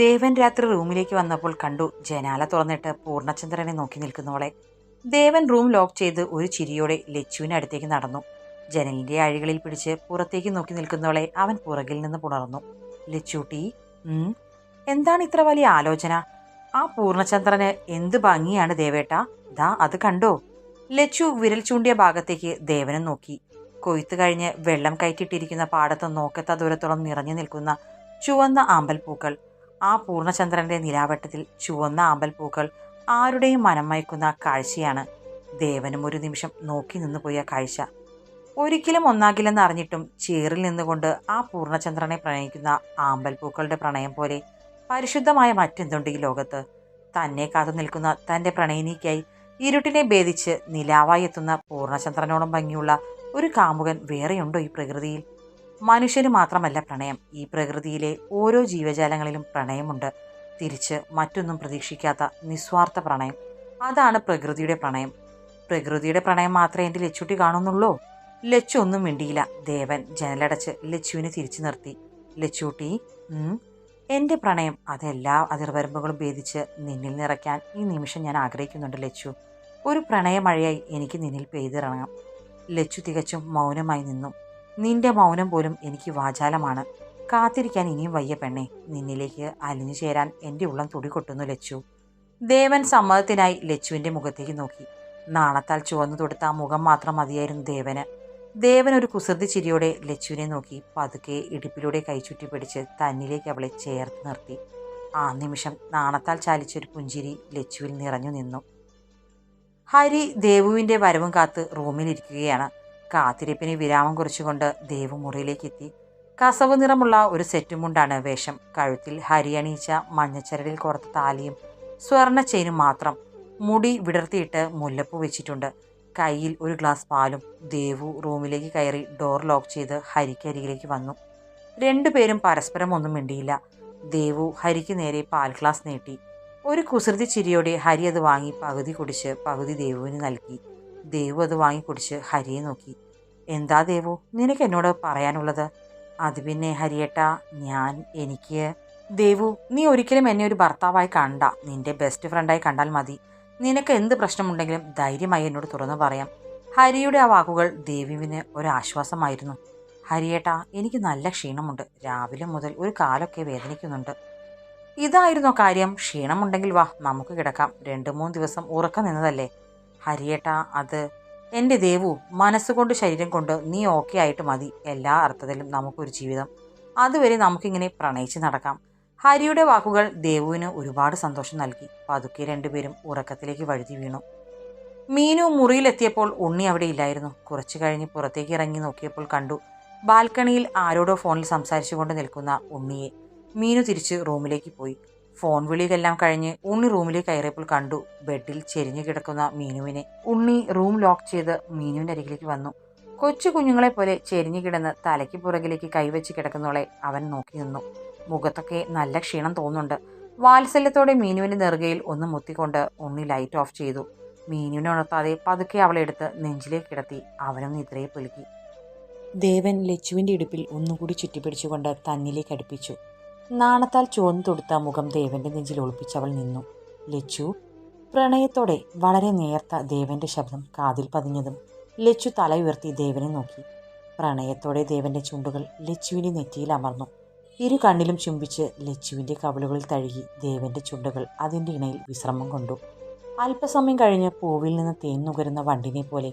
ദേവൻ രാത്രി റൂമിലേക്ക് വന്നപ്പോൾ കണ്ടു ജനാല തുറന്നിട്ട് പൂർണചന്ദ്രനെ നോക്കി നിൽക്കുന്നവളെ. ദേവൻ റൂം ലോക്ക് ചെയ്ത് ഒരു ചിരിയോടെ ലച്ചുവിന് അടുത്തേക്ക് നടന്നു. ജനലിന്റെ അഴികളിൽ പിടിച്ച് പുറത്തേക്ക് നോക്കി നിൽക്കുന്നവളെ അവൻ പുറകിൽ നിന്ന് പുണർന്നു. ലച്ചൂട്ടി എന്താണ് ഇത്ര വലിയ ആലോചന? ആ പൂർണചന്ദ്രന് എന്ത് ഭംഗിയാണ് ദേവേട്ട? ദാ അത് കണ്ടോ? ലച്ചു വിരൽ ചൂണ്ടിയ ഭാഗത്തേക്ക് ദേവനും നോക്കി. കൊയ്ത്ത് കഴിഞ്ഞ് വെള്ളം കയറ്റിയിട്ടിരിക്കുന്ന പാടത്ത് നോക്കത്ത ദൂരത്തോളം നിറഞ്ഞു നിൽക്കുന്ന ചുവന്ന ആമ്പൽപ്പൂക്കൾ. ആ പൂർണചന്ദ്രന്റെ നിലാവട്ടത്തിൽ ചുവന്ന ആമ്പൽപ്പൂക്കൾ ആരുടെയും മനം മയക്കുന്ന കാഴ്ചയാണ്. ദേവനും ഒരു നിമിഷം നോക്കി നിന്നുപോയ കാഴ്ച. ഒരിക്കലും ഒന്നാകില്ലെന്ന് അറിഞ്ഞിട്ടും ചേറിൽ നിന്നുകൊണ്ട് ആ പൂർണചന്ദ്രനെ പ്രണയിക്കുന്ന ആമ്പൽപ്പൂക്കളുടെ പ്രണയം പോലെ പരിശുദ്ധമായ മറ്റെന്തുണ്ട് ഈ ലോകത്ത്? തന്നെ കാത്തു നിൽക്കുന്ന തന്റെ പ്രണയിനിക്കായി ഇരുട്ടിനെ ഭേദിച്ച് നിലാവായി എത്തുന്ന പൂർണചന്ദ്രനോളം ഭംഗിയുള്ള ഒരു കാമുകൻ വേറെയുണ്ടോ ഈ പ്രകൃതിയിൽ? മനുഷ്യന് മാത്രമല്ല പ്രണയം. ഈ പ്രകൃതിയിലെ ഓരോ ജീവജാലങ്ങളിലും പ്രണയമുണ്ട്. തിരിച്ച് മറ്റൊന്നും പ്രതീക്ഷിക്കാത്ത നിസ്വാർത്ഥ പ്രണയം. അതാണ് പ്രകൃതിയുടെ പ്രണയം. പ്രകൃതിയുടെ പ്രണയം മാത്രമേ എന്റെ ലച്ചുട്ടി കാണുന്നുള്ളൂ. ലച്ചു ഒന്നും മിണ്ടിയില്ല. ദേവൻ ജനലടച്ച് ലച്ചുവിനെ തിരിച്ചു നിർത്തി. ലച്ചുട്ടി എന്റെ പ്രണയം അതെല്ലാ അതിർവരമ്പുകളും ഭേദിച്ച് നിന്നിൽ നിറയ്ക്കാൻ ഈ നിമിഷം ഞാൻ ആഗ്രഹിക്കുന്നുണ്ട് ലച്ചു. ഒരു പ്രണയമഴയായി എനിക്ക് നിന്നിൽ പെയ്തിറങ്ങാം. ലച്ചു തികച്ചും മൗനമായി നിന്നു. നിന്റെ മൗനം പോലും എനിക്ക് വാചാലമാണ്. കാത്തിരിക്കാൻ ഇനിയും വയ്യ പെണ്ണെ. നിന്നിലേക്ക് അലിഞ്ഞു ചേരാൻ എന്റെ ഉള്ളം തുടികൊട്ടുന്നു ലച്ചു. ദേവൻ സമ്മതത്തിനായി ലച്ചുവിന്റെ മുഖത്തേക്ക് നോക്കി. നാണത്താൽ ചുവന്നു തൊടുത്ത ആ മുഖം മാത്രം മതിയായിരുന്നു ദേവന്. ദേവൻ ഒരു കുസൃതി ചിരിയോടെ ലച്ചുവിനെ നോക്കി പതുക്കെ ഇടുപ്പിലൂടെ കൈചുറ്റി പിടിച്ച് തന്നിലേക്ക് അവളെ ചേർത്ത് നിർത്തി. ആ നിമിഷം നാണത്താൽ ചാലിച്ചൊരു പുഞ്ചിരി ലച്ചുവിൽ നിറഞ്ഞു നിന്നു. ഹരി ദേവുവിന്റെ വരവും കാത്ത് റൂമിലിരിക്കുകയാണ്. കാത്തിരിപ്പിന് വിരാമം കുറിച്ചുകൊണ്ട് ദേവു മുറിയിലേക്ക് എത്തി കസവ് നിറമുള്ള ഒരു സെറ്റുമുണ്ടാണ് വേഷം. കഴുത്തിൽ ഹരിയണീച്ച മഞ്ഞച്ചരടിൽ കോർത്ത താലിയും സ്വർണ ചെയിനും മാത്രം മുടി വിടർത്തിയിട്ട് മുല്ലപ്പൂ വെച്ചിട്ടുണ്ട്. കയ്യിൽ ഒരു ഗ്ലാസ് പാലും ദേവു റൂമിലേക്ക് കയറി ഡോർ ലോക്ക് ചെയ്ത് ഹരിക്കരികിലേക്ക് വന്നു. രണ്ടുപേരും പരസ്പരം ഒന്നും മിണ്ടിയില്ല. ദേവു ഹരിക്ക് നേരെ പാൽ ഗ്ലാസ് നീട്ടി. ഒരു കുസൃതി ചിരിയോടെ ഹരി അത് വാങ്ങി പകുതി കുടിച്ച് പകുതി ദേവുവിന് നൽകി. ദേവു അത് വാങ്ങി കുടിച്ച് ഹരിയെ നോക്കി. എന്താ ദേവു നിനക്ക് എന്നോട് പറയാനുള്ളത്? അത് പിന്നെ ഹരിയേട്ടാ ഞാൻ എനിക്ക്. ദേവു നീ ഒരിക്കലും എന്നെ ഒരു ഭർത്താവായി കണ്ട നിന്റെ ബെസ്റ്റ് ഫ്രണ്ടായി കണ്ടാൽ മതി. നിനക്ക് എന്ത് പ്രശ്നമുണ്ടെങ്കിലും ധൈര്യമായി എന്നോട് തുറന്നു പറയാം. ഹരിയുടെ ആ വാക്കുകൾ ദേവുവിന് ഒരാശ്വാസമായിരുന്നു. ഹരിയേട്ടാ എനിക്ക് നല്ല ക്ഷീണമുണ്ട്. രാവിലെ മുതൽ ഒരു കാലൊക്കെ വേദനിക്കുന്നുണ്ട്. ഇതായിരുന്നോ കാര്യം. ക്ഷീണമുണ്ടെങ്കിൽ വാ നമുക്ക് കിടക്കാം. രണ്ട് മൂന്ന് ദിവസം ഉറക്കം നിന്നതല്ലേ? ഹരിയേട്ടാ അത് എന്റെ ദേവു മനസ്സുകൊണ്ട് ശരീരം കൊണ്ട് നീ ഓക്കെ ആയിട്ട് മതി. എല്ലാ അർത്ഥത്തിലും നമുക്കൊരു ജീവിതം. അതുവരെ നമുക്കിങ്ങനെ പ്രണയിച്ച് നടക്കാം. ഹരിയുടെ വാക്കുകൾ ദേവുവിന് ഒരുപാട് സന്തോഷം നൽകി. പതുക്കെ രണ്ടുപേരും ഉറക്കത്തിലേക്ക് വഴുതി വീണു. മീനു മുറിയിലെത്തിയപ്പോൾ ഉണ്ണി അവിടെ ഇല്ലായിരുന്നു. കുറച്ചു കഴിഞ്ഞ് പുറത്തേക്ക് ഇറങ്ങി നോക്കിയപ്പോൾ കണ്ടു. ബാൽക്കണിയിൽ ആരോടോ ഫോണിൽ സംസാരിച്ചുകൊണ്ട് നിൽക്കുന്ന ഉണ്ണിയെ. മീനു തിരിച്ച് റൂമിലേക്ക് പോയി. ഫോൺ വിളിയെല്ലാം കഴിഞ്ഞ് ഉണ്ണി റൂമിലേക്ക് കയറിയപ്പോൾ കണ്ടു ബെഡിൽ ചെരിഞ്ഞു കിടക്കുന്ന മീനുവിനെ. ഉണ്ണി റൂം ലോക്ക് ചെയ്ത് മീനുവിന്റെ അരികിലേക്ക് വന്നു. കൊച്ചു കുഞ്ഞുങ്ങളെ പോലെ ചെരിഞ്ഞു കിടന്ന് തലയ്ക്ക് പുറകിലേക്ക് കൈവച്ച് കിടക്കുന്നവളെ അവൻ നോക്കി നിന്നു. മുഖത്തൊക്കെ നല്ല ക്ഷീണം തോന്നുന്നുണ്ട്. വാത്സല്യത്തോടെ മീനുവിന്റെ നെറുകയിൽ ഒന്ന് മുത്തിക്കൊണ്ട് ഉണ്ണി ലൈറ്റ് ഓഫ് ചെയ്തു. മീനുവിനെ ഉണർത്താതെ പതുക്കെ അവളെ എടുത്ത് നെഞ്ചിലേക്ക് കിടത്തി അവനും നിദ്രയെ പുലുക്കി. ദേവൻ ലച്ചുവിന്റെ ഇടുപ്പിൽ ഒന്നുകൂടി ചുറ്റിപ്പിടിച്ചുകൊണ്ട് തന്നിലേക്ക് അടുപ്പിച്ചു. നാണത്താൽ ചുവന്നു തൊടുത്ത മുഖം ദേവന്റെ നെഞ്ചിൽ ഒളിപ്പിച്ചവൾ നിന്നു. ലച്ചു പ്രണയത്തോടെ വളരെ നേർത്ത ദേവന്റെ ശബ്ദം കാതിൽ പതിഞ്ഞതും ലച്ചു തല ഉയർത്തി ദേവനെ നോക്കി. പ്രണയത്തോടെ ദേവന്റെ ചുണ്ടുകൾ ലച്ചുവിന്റെ നെറ്റിയിൽ അമർന്നു. ഇരു കണ്ണിലും ചുംബിച്ച് ലച്ചുവിന്റെ കവിളുകളിൽ തഴുകി ദേവന്റെ ചുണ്ടുകൾ അതിന്റെ ഇണയിൽ വിശ്രമം കൊണ്ടു. അല്പസമയം കഴിഞ്ഞ് പൂവിൽ നിന്ന് തേൻ നുകരുന്ന വണ്ടിനെ പോലെ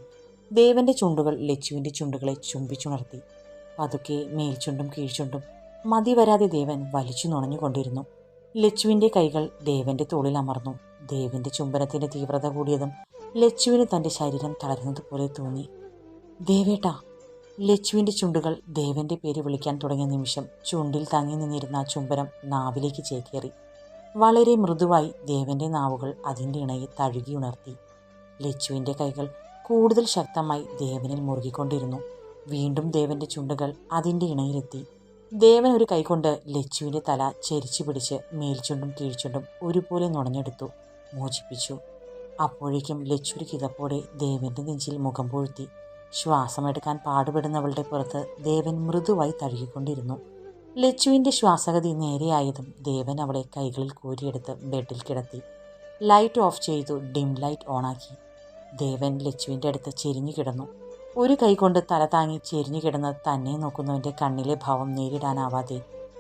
ദേവന്റെ ചുണ്ടുകൾ ലച്ചുവിന്റെ ചുണ്ടുകളെ ചുംബിച്ചുണർത്തി. പതുക്കെ മേൽചുണ്ടും കീഴ്ചുണ്ടും മതി വരാതെ ദേവൻ വലിച്ചു നുണഞ്ഞുകൊണ്ടിരുന്നു. ലച്ചുവിന്റെ കൈകൾ ദേവന്റെ തോളിൽ അമർന്നു. ദേവന്റെ ചുംബനത്തിന്റെ തീവ്രത കൂടിയതും ലച്ചുവിന് തന്റെ ശരീരം തളരുന്നതുപോലെ തോന്നി. ദേവേട്ട ലച്ചുവിന്റെ ചുണ്ടുകൾ ദേവന്റെ പേര് വിളിക്കാൻ തുടങ്ങിയ നിമിഷം ചുണ്ടിൽ തങ്ങി നിന്നിരുന്ന ആ ചുംബനം നാവിലേക്ക് ചേക്കേറി. വളരെ മൃദുവായി ദേവന്റെ നാവുകൾ അതിന്റെ ഇണയെ തഴുകി ഉണർത്തി. ലച്ചുവിന്റെ കൈകൾ കൂടുതൽ ശക്തമായി ദേവനിൽ മുറുകിക്കൊണ്ടിരുന്നു. വീണ്ടും ദേവന്റെ ചുണ്ടുകൾ അതിന്റെ ഇണയിലെത്തി. ദേവൻ ഒരു കൈകൊണ്ട് ലച്ചുവിന്റെ തല ചെരിച്ചു പിടിച്ച് മേൽച്ചുണ്ടും കീഴ്ച്ചുണ്ടും ഒരുപോലെ നുണഞ്ഞെടുത്തു മോചിപ്പിച്ചു. അപ്പോഴേക്കും ലച്ചു ഒരു കിതപ്പോടെ ദേവന്റെ നെഞ്ചിൽ മുഖം പൊഴുത്തി. ശ്വാസമെടുക്കാൻ പാടുപെടുന്നവളുടെ പുറത്ത് ദേവൻ മൃദുവായി തഴുകിക്കൊണ്ടിരുന്നു. ലച്ചുവിന്റെ ശ്വാസഗതി നേരെയായതും ദേവൻ അവളെ കൈകളിൽ കോരിയെടുത്ത് ബെഡിൽ കിടത്തി. ലൈറ്റ് ഓഫ് ചെയ്തു ഡിം ലൈറ്റ് ഓണാക്കി. ദേവൻ ലച്ചുവിന്റെ അടുത്ത് ചെരിഞ്ഞു കിടന്നു. ഒരു കൈ കൊണ്ട് തല താങ്ങി ചെരിഞ്ഞു കിടന്ന് തന്നെ നോക്കുന്നവന്റെ കണ്ണിലെ ഭാവം നേരിടാനാവാതെ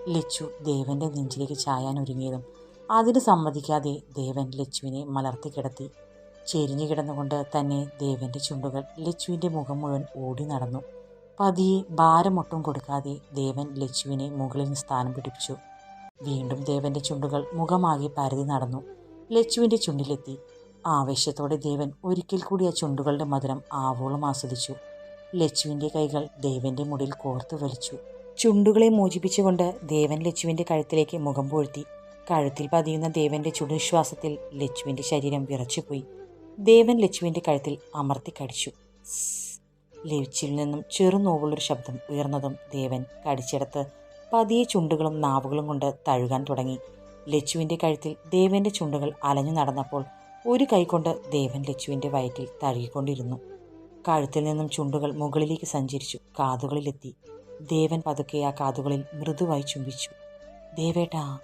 ലച്ചു ദേവന്റെ നെഞ്ചിലേക്ക് ചായാൻ ഒരുങ്ങിയതും അതിന് സമ്മതിക്കാതെ ദേവൻ ലച്ചുവിനെ മലർത്തി കിടത്തി. ചെരിഞ്ഞു കിടന്നുകൊണ്ട് തന്നെ ദേവന്റെ ചുണ്ടുകൾ ലച്ചുവിന്റെ മുഖം മുഴുവൻ ഓടി നടന്നു. പതിയെ ഭാരമൊട്ടും കൊടുക്കാതെ ദേവൻ ലച്ചുവിനെ മുകളിൽ സ്ഥാനം പിടിപ്പിച്ചു. വീണ്ടും ദേവന്റെ ചുണ്ടുകൾ മുഖമാകെ പരതി നടന്നു. ലച്ചുവിന്റെ ചുണ്ടിലെത്തി. ആവേശത്തോടെ ദേവൻ ഒരിക്കൽ കൂടി ആ ചുണ്ടുകളുടെ മധുരം ആവോളം ആസ്വദിച്ചു. ലച്ചുവിന്റെ കൈകൾ ദേവന്റെ മുടിയിൽ കോർത്തു വലിച്ചു. ചുണ്ടുകളെ മോചിപ്പിച്ചുകൊണ്ട് ദേവൻ ലച്ചുവിന്റെ കഴുത്തിലേക്ക് മുഖം പൂഴ്ത്തി. കഴുത്തിൽ പതിയുന്ന ദേവന്റെ ചുടുശ്വാസത്തിൽ ലച്ചുവിന്റെ ശരീരം വിറച്ചുപോയി. ദേവൻ ലച്ചുവിന്റെ കഴുത്തിൽ അമർത്തി കടിച്ചു. ലച്ചുവിൽ നിന്നും ചെറുനോവുള്ളൊരു ശബ്ദം ഉയർന്നതും ദേവൻ കടിച്ചെടുത്ത് പതിയെ ചുണ്ടുകളും നാവുകളും കൊണ്ട് തഴുകാൻ തുടങ്ങി. ലച്ചുവിന്റെ കഴുത്തിൽ ദേവന്റെ ചുണ്ടുകൾ അലഞ്ഞു നടന്നപ്പോൾ ഒരു കൈകൊണ്ട് ദേവൻ ലച്ചുവിന്റെ വയറ്റിൽ തഴുകിക്കൊണ്ടിരുന്നു. കഴുത്തിൽ നിന്നും ചുണ്ടുകൾ മുകളിലേക്ക് സഞ്ചരിച്ചു കാതുകളിലെത്തി. ദേവൻ പതുക്കെ ആ കാതുകളിൽ മൃദുവായി ചുംബിച്ചു. ദേവേട്ടാ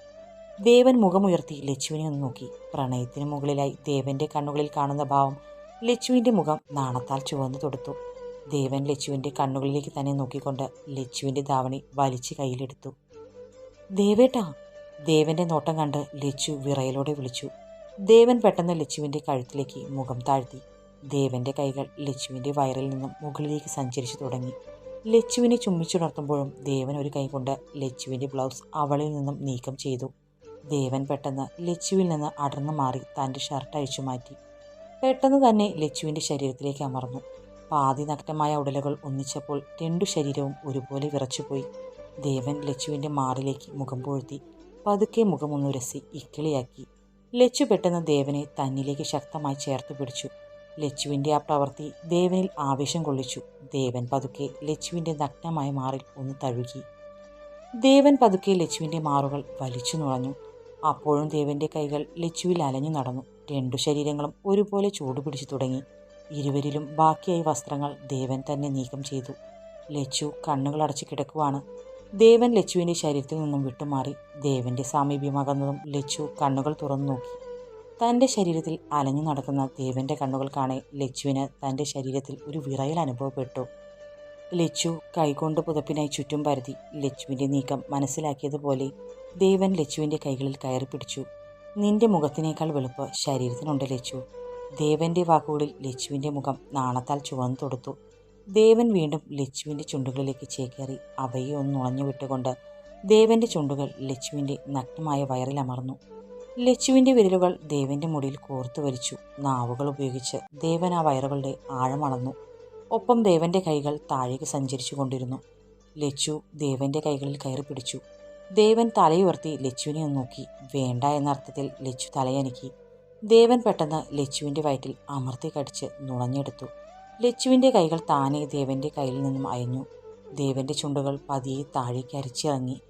ദേവൻ മുഖമുയർത്തി ലച്ചുവിനെ ഒന്ന് നോക്കി. പ്രണയത്തിന് മുകളിലായി ദേവന്റെ കണ്ണുകളിൽ കാണുന്ന ഭാവം ലച്ചുവിന്റെ മുഖം നാണത്താൽ ചുവന്നു തൊടുത്തു. ദേവൻ ലച്ചുവിന്റെ കണ്ണുകളിലേക്ക് തന്നെ നോക്കിക്കൊണ്ട് ലച്ചുവിന്റെ ധാവണി വലിച്ച് കയ്യിലെടുത്തു. ദേവേട്ടാ ദേവന്റെ നോട്ടം കണ്ട് ലച്ചു വിറയലോടെ വിളിച്ചു. ദേവൻ പെട്ടെന്ന് ലച്ചുവിന്റെ കഴുത്തിലേക്ക് മുഖം താഴ്ത്തി. ദേവന്റെ കൈകൾ ലച്ചുവിന്റെ വയറിൽ നിന്നും മുകളിലേക്ക് സഞ്ചരിച്ചു തുടങ്ങി. ലച്ചുവിനെ ചുമ്മിച്ചുണർത്തുമ്പോഴും ദേവൻ ഒരു കൈ കൊണ്ട് ലച്ചുവിന്റെ ബ്ലൗസ് അവളിൽ നിന്നും നീക്കം ചെയ്തു. ദേവൻ പെട്ടെന്ന് ലച്ചുവിൽ നിന്ന് അടർന്നു മാറി തന്റെ ഷർട്ട് അഴിച്ചു മാറ്റി. പെട്ടെന്ന് തന്നെ ലച്ചുവിന്റെ ശരീരത്തിലേക്ക് അമർന്നു. പാതി നഗ്നമായ ഉടലുകൾ ഒന്നിച്ചപ്പോൾ രണ്ടു ശരീരവും ഒരുപോലെ വിറച്ചുപോയി. ദേവൻ ലച്ചുവിന്റെ മാറിലേക്ക് മുഖം പൂഴ്ത്തി. പതുക്കെ മുഖമൊന്നുരസി ഇക്കിളിയാക്കി. ലച്ചു പെട്ടെന്ന് ദേവനെ തന്നിലേക്ക് ശക്തമായി ചേർത്ത് പിടിച്ചു. ലച്ചുവിന്റെ ആ പ്രവൃത്തി ദേവനിൽ ആവേശം കൊള്ളിച്ചു. ദേവൻ പതുക്കെ ലച്ചുവിന്റെ നഗ്നമായ മാറിൽ ഒന്ന് തഴുകി. ദേവൻ പതുക്കെ ലച്ചുവിന്റെ മാറുകൾ വലിച്ചു നുഴഞ്ഞു. അപ്പോഴും ദേവന്റെ കൈകൾ ലച്ചുവിൽ അലഞ്ഞു നടന്നു. രണ്ടു ശരീരങ്ങളും ഒരുപോലെ ചൂടുപിടിച്ചു തുടങ്ങി. ഇരുവരിലും ബാക്കിയായി വസ്ത്രങ്ങൾ ദേവൻ തന്നെ നീക്കം ചെയ്തു. ലച്ചു കണ്ണുകൾ അടച്ചു കിടക്കുവാണ്. ദേവൻ ലച്ചുവിന്റെ ശരീരത്തിൽ നിന്നും വിട്ടുമാറി ദേവന്റെ സാമീപ്യമാകുന്നതും ലച്ചു കണ്ണുകൾ തുറന്നു നോക്കി. തന്റെ ശരീരത്തിൽ അലഞ്ഞു നടക്കുന്ന ദേവന്റെ കണ്ണുകൾ കാണെ ലച്ചുവിന് തന്റെ ശരീരത്തിൽ ഒരു വിറയൽ അനുഭവപ്പെട്ടു. ലച്ചു കൈകൊണ്ട് പുതപ്പിനായി ചുറ്റും പരതി ലച്ചുവിന്റെ നീക്കം മനസ്സിലാക്കിയതുപോലെ ദേവൻ ലച്ചുവിന്റെ കൈകളിൽ കയറി പിടിച്ചു. നിന്റെ മുഖത്തിനേക്കാൾ വെളുപ്പ് ശരീരത്തിനുണ്ട് ലച്ചു. ദേവന്റെ വാക്കുകളിൽ ലച്ചുവിന്റെ മുഖം നാണത്താൽ ചുവന്നു തൊടുത്തു. ദേവൻ വീണ്ടും ലച്ചുവിന്റെ ചുണ്ടുകളിലേക്ക് ചേക്കേറി. അവയെ ഒന്ന് ഉളഞ്ഞു വിട്ടുകൊണ്ട് ദേവന്റെ ചുണ്ടുകൾ ലച്ചുവിന്റെ നഗ്നമായ വയറിൽ അമർന്നു. ലച്ചുവിന്റെ വിരലുകൾ ദേവന്റെ മുടിയിൽ കോർത്തു വലിച്ചു. നാവുകൾ ഉപയോഗിച്ച് ദേവൻ ആ വയറുകളുടെ ആഴമളന്നു ഒപ്പം ദേവന്റെ കൈകൾ താഴേക്ക് സഞ്ചരിച്ചു കൊണ്ടിരുന്നു. ലച്ചു ദേവന്റെ കൈകളിൽ കയറി പിടിച്ചു. ദേവൻ തലയുയർത്തി ലച്ചുവിനെ ഒന്ന് നോക്കി. വേണ്ട എന്നർത്ഥത്തിൽ ലച്ചു തലയനക്കി. ദേവൻ പെട്ടെന്ന് ലച്ചുവിന്റെ വയറ്റിൽ അമർത്തി കടിച്ച് നുണഞ്ഞെടുത്തു. ലച്ചുവിന്റെ കൈകൾ താനെ ദേവന്റെ കയ്യിൽ നിന്നും അയഞ്ഞു. ദേവന്റെ ചുണ്ടുകൾ പതിയെ താഴേക്ക് അരിച്ചിറങ്ങി.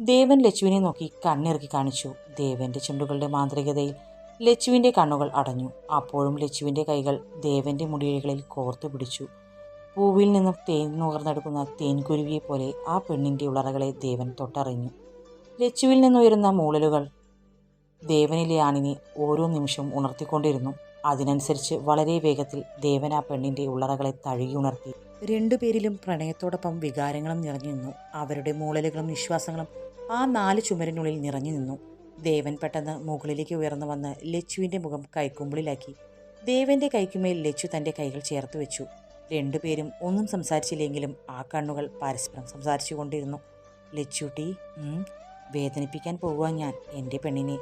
ദേവൻ ലച്ചുവിനെ നോക്കി കണ്ണിറക്കി കാണിച്ചു. ദേവന്റെ ചുണ്ടുകളുടെ മാന്ത്രികതയിൽ ലച്ചുവിന്റെ കണ്ണുകൾ അടഞ്ഞു. അപ്പോഴും ലച്ചുവിന്റെ കൈകൾ ദേവന്റെ മുടിയിഴകളിൽ കോർത്തു പിടിച്ചു. പൂവിൽ നിന്നും തേൻ നുകർന്നെടുക്കുന്ന തേൻകുരുവിയെ പോലെ ആ പെണ്ണിന്റെ ഉളറകളെ ദേവൻ തൊട്ടറിഞ്ഞു. ലച്ചുവിൽ നിന്നുയരുന്ന മൂളലുകൾ ദേവനിലെ ആണിനെ ഓരോ നിമിഷവും ഉണർത്തിക്കൊണ്ടിരുന്നു. അതിനനുസരിച്ച് വളരെ വേഗത്തിൽ ദേവൻ ആ പെണ്ണിന്റെ ഉള്ളറകളെ ഉണർത്തി രണ്ടുപേരിലും പ്രണയത്തോടൊപ്പം വികാരങ്ങളും നിറഞ്ഞു നിന്നു. അവരുടെ മൂളലുകളും വിശ്വാസങ്ങളും ആ നാല് ചുമരിനുള്ളിൽ നിറഞ്ഞു നിന്നു. ദേവൻ പെട്ടെന്ന് മുകളിലേക്ക് ഉയർന്നു വന്ന് ലച്ചുവിന്റെ മുഖം കൈക്കുമ്പിളിലാക്കി. ദേവന്റെ കൈക്കുമേൽ ലച്ചു തന്റെ കൈകൾ ചേർത്ത് വെച്ചു. രണ്ടുപേരും ഒന്നും സംസാരിച്ചില്ലെങ്കിലും ആ കണ്ണുകൾ പരസ്പരം സംസാരിച്ചു കൊണ്ടിരുന്നു. ലച്ചുട്ടി വേദനിപ്പിക്കാൻ പോകുക ഞാൻ എന്റെ പെണ്ണിനെ.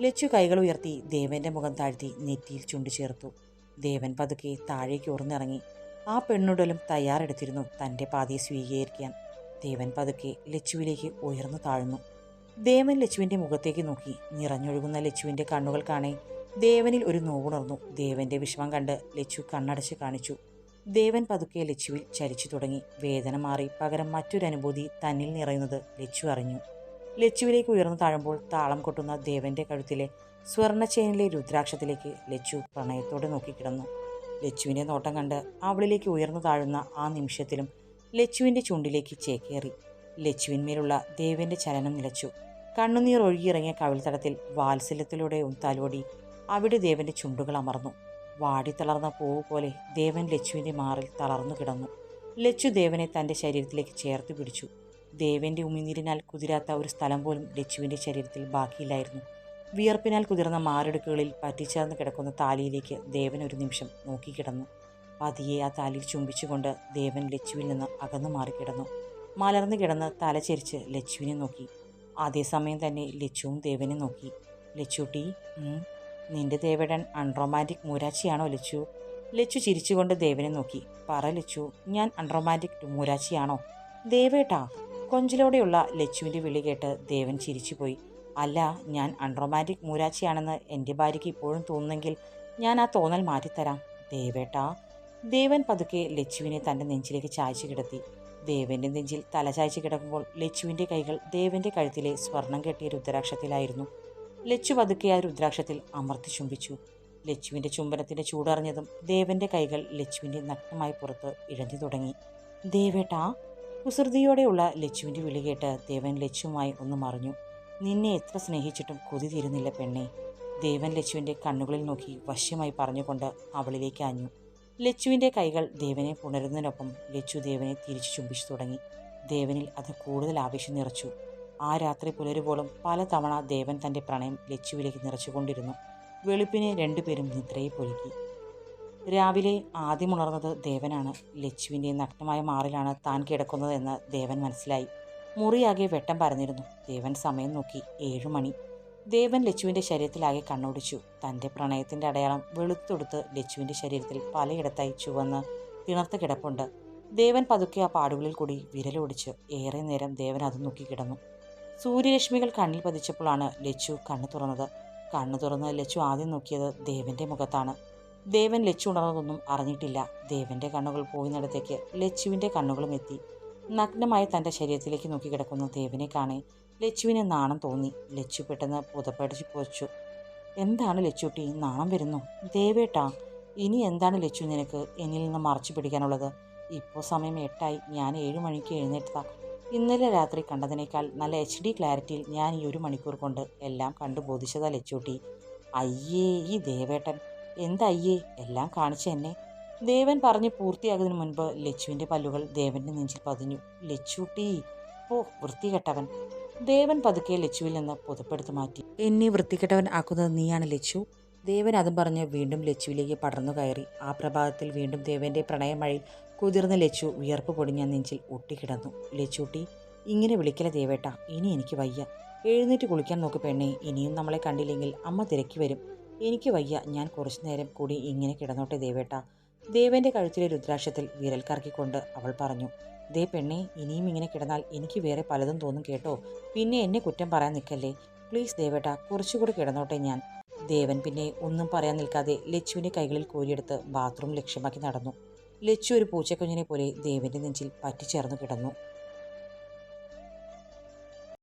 ലച്ചു കൈകൾ ഉയർത്തി ദേവന്റെ മുഖം താഴ്ത്തി നെറ്റിയിൽ ചുണ്ടു ചേർത്തു. ദേവൻ പതുക്കെ താഴേക്ക് ഉറന്നിറങ്ങി. ആ പെണ്ണുടലും തയ്യാറെടുത്തിരുന്നു തന്റെ പാതയെ സ്വീകരിക്കാൻ. ദേവൻ പതുക്കെ ലച്ചുവിലേക്ക് ഉയർന്നു താഴ്ന്നു. ദേവൻ ലച്ചുവിന്റെ മുഖത്തേക്ക് നോക്കി. നിറഞ്ഞൊഴുകുന്ന ലച്ചുവിന്റെ കണ്ണുകൾ കാണെ ദേവനിൽ ഒരു നോവുണർന്നു. ദേവന്റെ വിഷമം കണ്ട് ലച്ചു കണ്ണടച്ച് കാണിച്ചു. ദേവൻ പതുക്കെ ലച്ചുവിൽ ചലിച്ചു തുടങ്ങി. വേദന മാറി പകരം മറ്റൊരനുഭൂതി തന്നിൽ നിറയുന്നത് ലച്ചു അറിഞ്ഞു. ലച്ചുവിലേക്ക് ഉയർന്നു താഴുമ്പോൾ താളം കൊട്ടുന്ന ദേവന്റെ കഴുത്തിലെ സ്വർണച്ചേനിലെ രുദ്രാക്ഷത്തിലേക്ക് ലച്ചു പ്രണയത്തോടെ നോക്കിക്കിടന്നു. ലച്ചുവിന്റെ നോട്ടം കണ്ട് അവളിലേക്ക് ഉയർന്നു താഴുന്ന ആ നിമിഷത്തിലും ലച്ചുവിന്റെ ചുണ്ടിലേക്ക് ചേക്കേറി. ലച്ചുവിന്മേലുള്ള ദേവന്റെ ചലനം നിലച്ചു. കണ്ണുനീർ ഒഴുകിയിറങ്ങിയ കവിൾത്തടത്തിൽ വാത്സല്യത്തിലൂടെ തലോടി അവിടെ ദേവന്റെ ചുണ്ടുകൾ അമർന്നു. വാടിത്തളർന്ന പൂവ് പോലെ ദേവൻ ലച്ചുവിന്റെ മാറിൽ തളർന്നു കിടന്നു. ലച്ചു ദേവനെ തന്റെ ശരീരത്തിലേക്ക് ചേർത്ത് പിടിച്ചു. ദേവന്റെ ഉമിനീരിനാൽ കുതിരാത്ത ഒരു സ്ഥലം പോലും ലച്ചുവിന്റെ ശരീരത്തിൽ ബാക്കിയില്ലായിരുന്നു. വിയർപ്പിനാൽ കുതിർന്ന മാറിടുക്കുകളിൽ പറ്റിച്ചേർന്ന് കിടക്കുന്ന താലിയിലേക്ക് ദേവൻ ഒരു നിമിഷം നോക്കിക്കിടന്നു. പതിയെ ആ താലിയിൽ ചുംബിച്ചുകൊണ്ട് ദേവൻ ലച്ചുവിൽ നിന്ന് അകന്നു മാറിക്കിടന്നു. മലർന്നു കിടന്ന് തലചെരിച്ച് ലച്ചുവിനെ നോക്കി. അതേസമയം തന്നെ ലച്ചുവും ദേവനെ നോക്കി. ലച്ചുട്ടി നിന്റെ ദേവേടൻ അൺറൊമാന്റിക് മൂരാച്ചിയാണോ ലച്ചു? ലച്ചു ചിരിച്ചുകൊണ്ട് ദേവനെ നോക്കി. പറ ലച്ചു ഞാൻ അൺറൊമാന്റിക് മൂരാച്ചിയാണോ? ദേവേട്ടാ കൊഞ്ചലോടെയുള്ള ലച്ചുവിന്റെ വിളി കേട്ട് ദേവൻ ചിരിച്ചുപോയി. അല്ല ഞാൻ അൺറൊമാന്റിക് മൂരാച്ചിയാണെന്ന് എന്റെ ഭാര്യയ്ക്ക് ഇപ്പോഴും തോന്നുന്നെങ്കിൽ ഞാൻ ആ തോന്നൽ മാറ്റിത്തരാം. ദേവേട്ടാ. ദേവൻ പതുക്കെ ലച്ചുവിനെ തന്റെ നെഞ്ചിലേക്ക് ചായച്ചു കിടത്തി. ദേവന്റെ നെഞ്ചിൽ തല ചായച്ചു കിടക്കുമ്പോൾ ലച്ചുവിന്റെ കൈകൾ ദേവന്റെ കഴുത്തിലെ സ്വർണം കെട്ടിയ രുദ്രാക്ഷത്തിലായിരുന്നു. ലച്ചു പതുക്കെ ആ രുദ്രാക്ഷത്തിൽ അമർത്തി ചുംബിച്ചു. ലച്ചുവിന്റെ ചുംബനത്തിന്റെ ചൂടറിഞ്ഞതും ദേവന്റെ കൈകൾ ലച്ചുവിന്റെ നഗ്നമായി പുറത്ത് ഇഴഞ്ഞു തുടങ്ങി. ദേവേട്ടാ കുസൃതിയോടെയുള്ള ലച്ചുവിന്റെ വിളി കേട്ട് ദേവൻ ലച്ചുവുമായി ഒന്ന് മറിഞ്ഞു. നിന്നെ എത്ര സ്നേഹിച്ചിട്ടും കൊതി തീരുന്നില്ല പെണ്ണെ ദേവൻ ലച്ചുവിന്റെ കണ്ണുകളിൽ നോക്കി വശ്യമായി പറഞ്ഞുകൊണ്ട് അവളിലേക്ക് ആഞ്ഞു ലച്ചുവിന്റെ കൈകൾ ദേവനെ പുണരുന്നതിനൊപ്പം ലച്ചു ദേവനെ തിരിച്ചു ചുംബിച്ചു തുടങ്ങി. ദേവനിൽ അത് കൂടുതൽ ആവേശം നിറച്ചു. ആ രാത്രി പുലരുവോളം പലതവണ ദേവൻ തന്റെ പ്രണയം ലച്ചുവിലേക്ക് നിറച്ചുകൊണ്ടിരുന്നു. വെളുപ്പിനെ രണ്ടുപേരും നിദ്രയെ പൊലുക്കി രാവിലെ ആദ്യം ഉണർന്നത് ദേവനാണ്. ലച്ചുവിന്റെ നഗ്നമായ മാറിലാണ് താൻ കിടക്കുന്നതെന്ന് ദേവൻ മനസ്സിലായി. മുറിയാകെ വെട്ടം പറഞ്ഞിരുന്നു ദേവൻ സമയം നോക്കി ഏഴു മണി. ദേവൻ ലച്ചുവിന്റെ ശരീരത്തിലാകെ കണ്ണോടിച്ചു. തന്റെ പ്രണയത്തിന്റെ അടയാളം വെളുത്തൊടുത്ത് ലച്ചുവിന്റെ ശരീരത്തിൽ പലയിടത്തായി ചുവന്ന് തിണർത്ത് കിടപ്പുണ്ട്. ദേവൻ പതുക്കെ ആ പാടുകളിൽ കൂടി വിരലോടിച്ച് ഏറെ നേരം ദേവൻ അത് നോക്കി കിടന്നു. സൂര്യരശ്മികൾ കണ്ണിൽ പതിച്ചപ്പോഴാണ് ലച്ചു കണ്ണു തുറന്നത്. കണ്ണു തുറന്ന് ലച്ചു ആദ്യം നോക്കിയത് ദേവന്റെ മുഖത്താണ്. ദേവൻ ലച്ചു ഉണർന്നതൊന്നും അറിഞ്ഞിട്ടില്ല. ദേവന്റെ കണ്ണുകൾ പോയിന്നിടത്തേക്ക് ലച്ചുവിന്റെ കണ്ണുകളും എത്തി. നഗ്നമായ തന്റെ ശരീരത്തിലേക്ക് നോക്കി കിടക്കുന്ന ദേവനെ കാണേ ലച്ചുവിന് നാണം തോന്നി. ലച്ചു പെട്ടെന്ന് പുതപ്പടിച്ച് പൊച്ചു എന്താണ് ലച്ചുട്ടി നാണം വരുന്നു? ദേവേട്ടാ ഇനി എന്താണ് ലച്ചു നിനക്ക് എന്നിൽ നിന്ന് മറച്ചു പിടിക്കാനുള്ളത്? ഇപ്പോൾ സമയം എട്ടായി ഞാൻ ഏഴു മണിക്ക് എഴുന്നേറ്റതാ. ഇന്നലെ രാത്രി കണ്ടതിനേക്കാൾ നല്ല എച്ച് ഡി ക്ലാരിറ്റിയിൽ ഞാൻ ഈ ഒരു മണിക്കൂർ കൊണ്ട് എല്ലാം കണ്ടു ബോധിച്ചതാ ലച്ചുട്ടി. അയ്യേ ഈ ദേവേട്ടൻ എന്തയ്യേ എല്ലാം കാണിച്ചു എന്നെ. ദേവൻ പറഞ്ഞ് പൂർത്തിയാകുന്നതിന് മുൻപ് ലച്ചുവിന്റെ പല്ലുകൾ ദേവന്റെ നെഞ്ചിൽ പതിഞ്ഞു. ലച്ചുട്ടി പോ വൃത്തികെട്ടവൻ. ദേവൻ പതുക്കെ ലച്ചുവിൽ നിന്ന് പുതപ്പെടുത്തു മാറ്റി. എന്നെ വൃത്തികെട്ടവൻ ആക്കുന്നത് നീയാണ് ലച്ചു. ദേവൻ അതും പറഞ്ഞ് വീണ്ടും ലച്ചുവിലേക്ക് പടർന്നു കയറി. ആ പ്രഭാതത്തിൽ വീണ്ടും ദേവന്റെ പ്രണയമഴയിൽ കുതിർന്ന ലച്ചു വിയർപ്പ് പൊടിഞ്ഞ നെഞ്ചിൽ ഒട്ടിക്കിടന്നു. ലച്ചൂട്ടി ഇങ്ങനെ വിളിക്കല ദേവേട്ട. ഇനി എനിക്ക് വയ്യ. എഴുന്നേറ്റ് കുളിക്കാൻ നോക്ക് പെണ്ണേ. ഇനിയും നമ്മളെ കണ്ടില്ലെങ്കിൽ അമ്മ തിരക്കി വരും. എനിക്ക് വയ്യ. ഞാൻ കുറച്ചു നേരം കൂടി ഇങ്ങനെ കിടന്നോട്ടെ ദേവേട്ട. ദേവന്റെ കഴുത്തിലെ രുദ്രാക്ഷത്തിൽ വിരൽ കറക്കിക്കൊണ്ട് അവൾ പറഞ്ഞു ദേ പെണ്ണെ ഇനിയും ഇങ്ങനെ കിടന്നാൽ എനിക്ക് വേറെ പലതും തോന്നും കേട്ടോ. പിന്നെ എന്നെ കുറ്റം പറയാൻ നിൽക്കല്ലേ. പ്ലീസ് ദേവേട്ട കുറച്ചുകൂടി കിടന്നോട്ടെ ഞാൻ. ദേവൻ പിന്നെ ഒന്നും പറയാൻ നിൽക്കാതെ ലച്ചുവിന്റെ കൈകളിൽ കോരിയെടുത്ത് ബാത്റൂം ലക്ഷ്യമാക്കി നടന്നു. ലച്ചു ഒരു പൂച്ചക്കുഞ്ഞിനെ പോലെ ദേവന്റെ നെഞ്ചിൽ പറ്റിച്ചേർന്നു കിടന്നു.